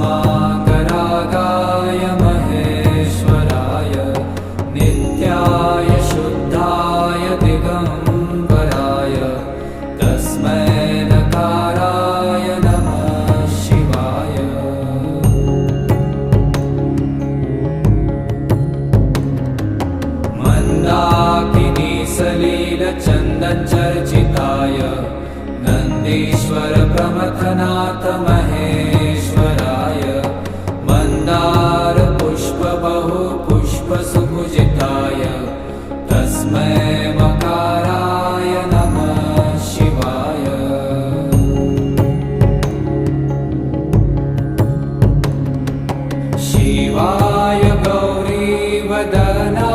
गाय महेश्वराय नित्याय शुद्धाय दिगम्बराय तस्मै नकाराय नमः शिवाय। मन्दाकिनीसलीलचन्दचर्चिताय नन्दीश्वरकमथनाथमहे सुभुजिताय तस्मै मकाराय नमः शिवाय। शिवाय गौरीवदना